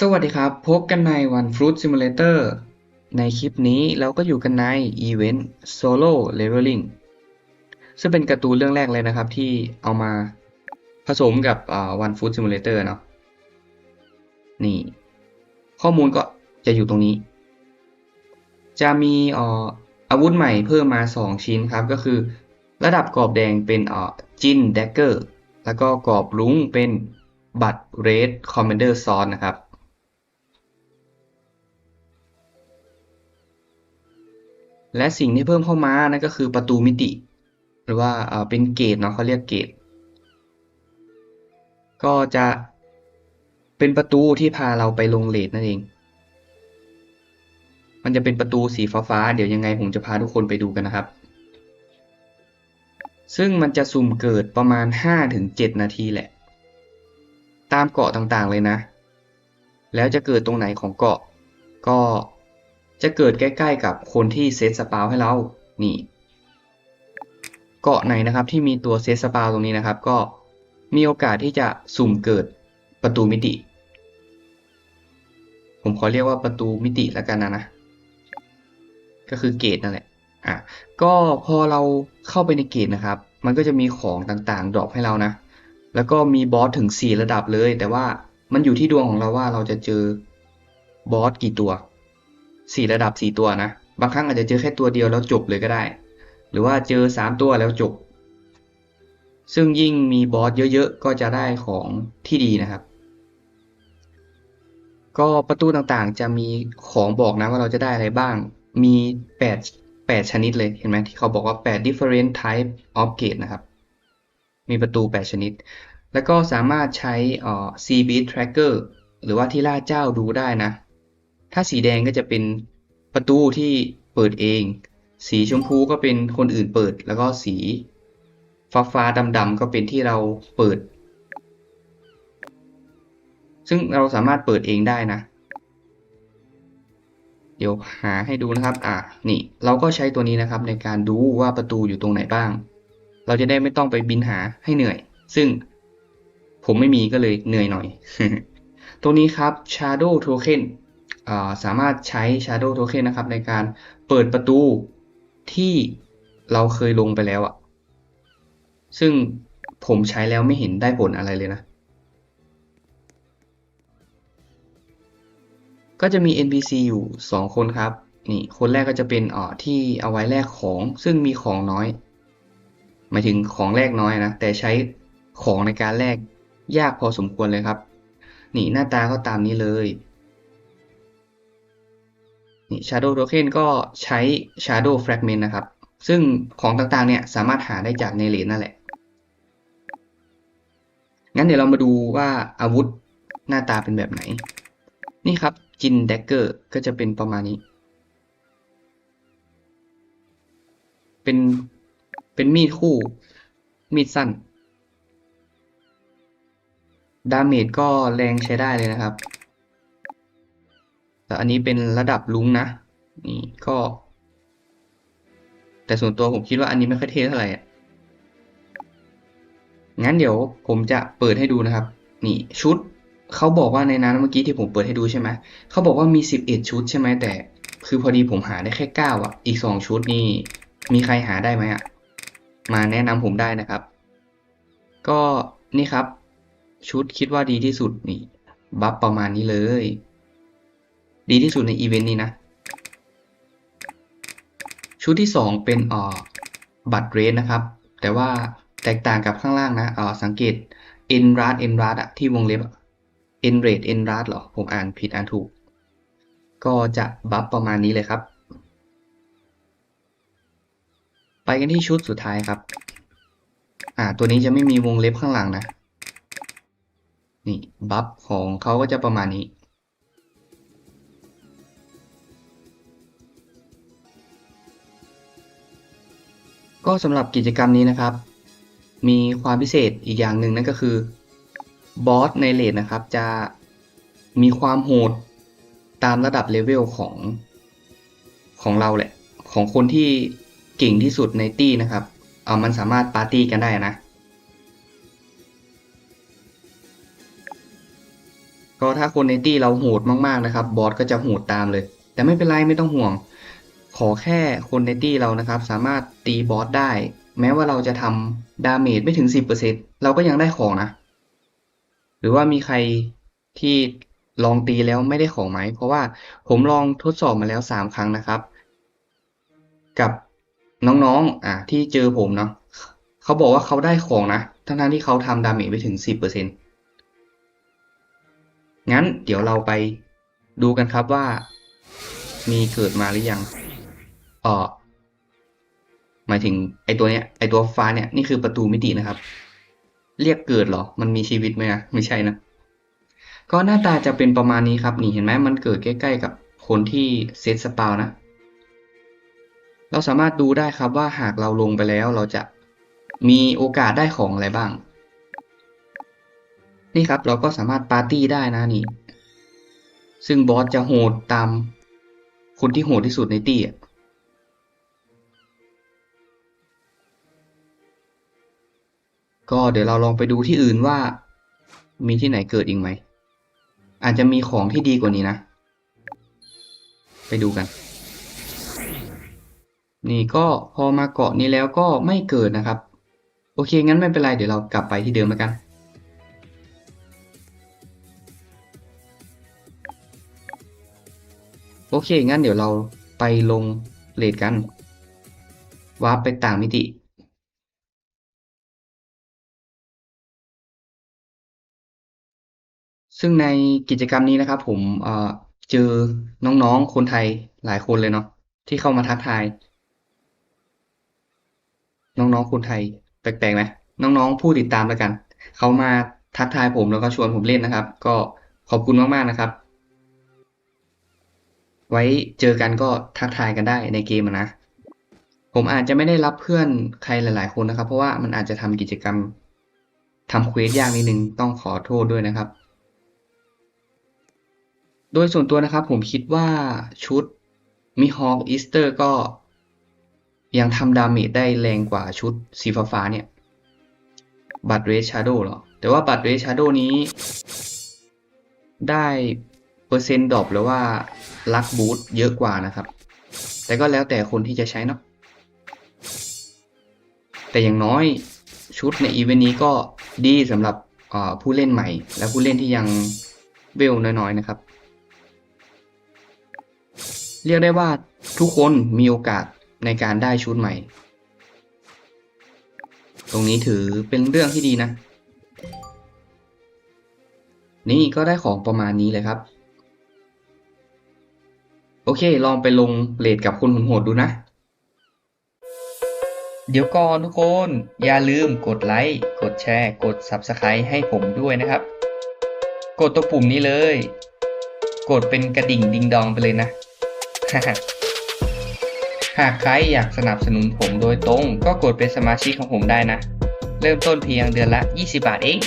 สวัสดีครับ พบกันใน One Fruit Simulator ในคลิปนี้เราก็อยู่กันใน Event Solo Leveling ซึ่งเป็นการ์ตูนเรื่องแรกเลยนะครับ ที่เอามาผสมกับ One Fruit Simulator เนาะนี่ ข้อมูลก็จะอยู่ตรงนี้ จะมีอาวุธใหม่เพิ่มมา 2 ชิ้นครับ ก็คือ ระดับกรอบแดงเป็นจินแดกเกอร์แล้วก็กรอบลุ้งเป็นบัตรเรดคอมมานเดอร์ซอนนะครับ และสิ่งที่เพิ่มเข้ามานั่นก็คือประตูมิติ หรือว่าเป็นเกตเนาะเขาเรียกเกต ก็จะเป็นประตูที่พาเราไปลงเลทนั่นเอง มันจะเป็นประตูสีฟ้าๆเดี๋ยวยังไงผมจะพาทุกคนไปดูกันนะครับ ซึ่งมันจะสุ่มเกิดประมาณ 5-7 นาทีแหละ ตามเกาะต่างๆเลยนะ แล้วจะเกิดตรงไหนของเกาะก็ จะเกิดใกล้ๆกับคนที่เซตสปาวให้เรา นี่ เกาะไหนนะครับที่มีตัวเซตสปาวตรงนี้นะครับ ก็มีโอกาสที่จะสุ่มเกิดประตูมิติ ผมขอเรียกว่าประตูมิติแล้วกันนะนะ ก็คือเกตนั่นแหละ อะ ก็พอเราเข้าไปในเกตนะครับ มันก็จะมีของต่างๆ ดรอปให้เรานะ แล้วก็มีบอสถึง 4 ระดับเลย แต่ว่ามันอยู่ที่ดวงของเราว่าเราจะเจอบอสกี่ตัว 4 ระดับ 4 ตัวนะ บางครั้งอาจจะเจอแค่ตัวเดียวแล้วจบเลยก็ได้ หรือว่าเจอ 3 ตัวแล้วจบ ซึ่งยิ่งมีบอสเยอะๆ ก็จะได้ของที่ดีนะครับ ก็ประตูต่างๆ จะมีของบอกนะว่าเราจะได้อะไรบ้าง มี 8 8 ชนิดเลย เห็นไหมที่เขาบอกว่า 8 different type of gate นะครับ มีประตู 8 ชนิด แล้วก็สามารถใช้ CB tracker หรือว่าที่ล่าเจ้าดูได้นะ ถ้าสีแดงก็จะเป็นประตูที่เปิดเอง สีชมพูก็เป็นคนอื่นเปิด แล้วก็สีฟ้าฟ้าดำดำๆก็เป็นที่เราเปิด ซึ่งเราสามารถเปิดเองได้นะ เดี๋ยวหาให้ดูนะครับ อะ นี่ เราก็ใช้ตัวนี้นะครับในการดูว่าประตูอยู่ตรงไหนบ้าง เราจะได้ไม่ต้องไปบินหาให้เหนื่อย ซึ่งผมไม่มีก็เลยเหนื่อยหน่อยตรงนี้ครับ Shadow Token สามารถใช้ Shadow Token นะครับ ในการเปิดประตูที่เราเคยลงไปแล้วอะซึ่งผมใช้แล้วไม่เห็นได้ผลอะไรเลยนะ ก็จะมี NPC อยู่ 2 คนครับ นี่ คนแรกก็จะเป็นอ่อที่เอาไว้แลกของซึ่งมีของน้อย หมายถึงของแลกน้อยนะ แต่ใช้ของในการแลกยากพอสมควรเลยครับ นี่หน้าตาก็ตามนี้เลย นี่ Shadow Token ก็ใช้ Shadow Fragment นะครับ ซึ่งของต่างๆเนี่ยสามารถหาได้จากในเหรียญนั่นแหละ งั้นเดี๋ยวเรามาดูว่าอาวุธหน้าตาเป็นแบบไหน นี่ครับจินแดกเกอร์ก็จะเป็นประมาณนี้ เป็นเป็นมีดคู่ มีดสั้น ดาเมจก็แรงใช้ได้เลยนะครับ แต่อันนี้เป็นระดับลุงนะ นี่ก็ แต่ส่วนตัวผมคิดว่าอันนี้ไม่ค่อยเท่เท่าไหร่งั้นเดี๋ยวผมจะเปิดให้ดูนะครับ นี่ชุดเขาบอกว่าในนั้นเมื่อกี้ที่ผมเปิดให้ดูใช่ไหมเขาบอกว่ามี 11 ชุดใช่ไหมแต่ คือพอดีผมหาได้แค่9อะ อีก 2 ชุดนี่ มีใครหาได้ไหมอะ มาแนะนำผมได้นะครับ ก็นี่ครับ ชุดคิดว่าดีที่สุดนี่ บัฟประมาณนี้เลย ดีที่สุดในอีเวนต์นี้นะ ชุดที่ 2 เป็นอ่อบัตรเรสนะครับ แต่ว่าแตกต่างกับข้างล่างนะอ่อสังเกต e n r a d e n r a d อะที่วงเล็บอะ e n r a d e n r a d เหรอ ผมอ่านผิดอ่านถูก ก็จะบัฟประมาณนี้เลยครับ ไปกันที่ชุดสุดท้ายครับ อ่า ตัวนี้จะไม่มีวงเล็บข้างหลังนะ นี่ บัฟของเขาก็จะประมาณนี้ ก็สำหรับกิจกรรมนี้นะครับ มีความพิเศษอีกอย่างหนึ่งนั่นก็คือบอสในเลนนะครับ จะมีความโหดตามระดับเลเวลของของเราแหละ ของคนที่เก่งที่สุดในตี้นะครับ เอามันสามารถปาร์ตี้กันได้นะ ก็ถ้าคนในตี้เราโหดมากๆนะครับ บอสก็จะโหดตามเลย แต่ไม่เป็นไรไม่ต้องห่วง ขอแค่คนในตี้เรานะครับ สามารถตีบอสได้ แม้ว่าเราจะทำดาเมจไม่ถึง 10%เราก็ยังได้ของนะ หรือว่ามีใครที่ลองตีแล้วไม่ได้ของไหม เพราะว่าผมลองทดสอบมาแล้ว 3 ครั้งนะครับ กับน้องๆ อะที่เจอผมเนาะเขาบอกว่าเขาได้ของนะ ทั้งๆที่เขาทำดาเมจไปถึง 10%งั้นเดี๋ยวเราไปดูกันครับว่ามีเกิดมาหรือยัง เออหมายถึงไอตัวเนี้ยไอตัวฟ้าเนี่ยนี่คือประตูมิตินะครับ เรียกเกิดเหรอ มันมีชีวิตไหมอะไม่ใช่นะ ก็หน้าตาจะเป็นประมาณนี้ครับ นี่เห็นไหมมันเกิดใกล้ ๆ กับคนที่เซตสปาวนะ เราสามารถดูได้ครับว่าหากเราลงไปแล้วเราจะมีโอกาสได้ของอะไรบ้าง นี่ครับเราก็สามารถปาร์ตี้ได้นะนี่ ซึ่งบอสจะโหดตามคนที่โหดที่สุดในตี้อะ เดี๋ยวเราลองไปดูที่อื่นว่า มีที่ไหนเกิดอีกไหม อาจจะมีของที่ดีกว่านี้นะ ไปดูกัน นี่ก็พอมาเกาะนี้แล้วก็ไม่เกิดนะครับ โอเค งั้นไม่เป็นไร เดี๋ยวเรากลับไปที่เดิมแล้วกันโอเค งั้นเดี๋ยวเราไปลงเลทกันวาร์ปไปต่างมิติ ซึ่งในกิจกรรมนี้นะครับ ผมเอ่อเจอน้องๆ คนไทยหลายคนเลยเนาะที่เข้ามาทักทาย น้องๆ คนไทย แปลกๆไหมน้องๆ ผู้ติดตามแล้วกัน เขามาทักทายผมแล้วก็ชวนผมเล่นนะครับ ก็ขอบคุณมากๆนะครับ ไว้เจอกันก็ทักทายกันได้ในเกมนะ ผมอาจจะไม่ได้รับเพื่อนใครหลาย ๆ คนนะครับ เพราะว่ามันอาจจะทำกิจกรรมทำเควสยากนิดนึงต้องขอโทษด้วยนะครับ โดยส่วนตัวนะครับผมคิดว่าชุดมิฮอกอีสเตอร์ก็ยังทำดาเมจได้แรงกว่าชุดสีฟ้าเนี่ย บัตรเรสชาโดหรอ แต่ว่าบัตรเรสชาโดนี้ ได้เปอร์เซ็นต์ดรอปหรือว่าลักบูทเยอะกว่านะครับ แต่ก็แล้วแต่คนที่จะใช้เนาะ แต่อย่างน้อยชุดในอีเวนต์นี้ก็ดีสำหรับผู้เล่นใหม่ และผู้เล่นที่ยังเวลน้อยๆนะครับ เรียกได้ว่าทุกคนมีโอกาสในการได้ชุดใหม่ ตรงนี้ถือเป็นเรื่องที่ดีนะ นี่ก็ได้ของประมาณนี้เลยครับ โอเค ลองไปลงเลทกับคนโหดดูนะ เดี๋ยวก่อนทุกคน อย่าลืมกดไลค์ กดแชร์ กด Subscribe ให้ผมด้วยนะครับ กดตัวปุ่มนี้เลย กดเป็นกระดิ่งดิงดองไปเลยนะ หากใครอยากสนับสนุนผมโดยตรง ก็กดเป็นสมาชิกของผมได้นะ เริ่มต้นเพียงเดือนละ 20 บาทเอง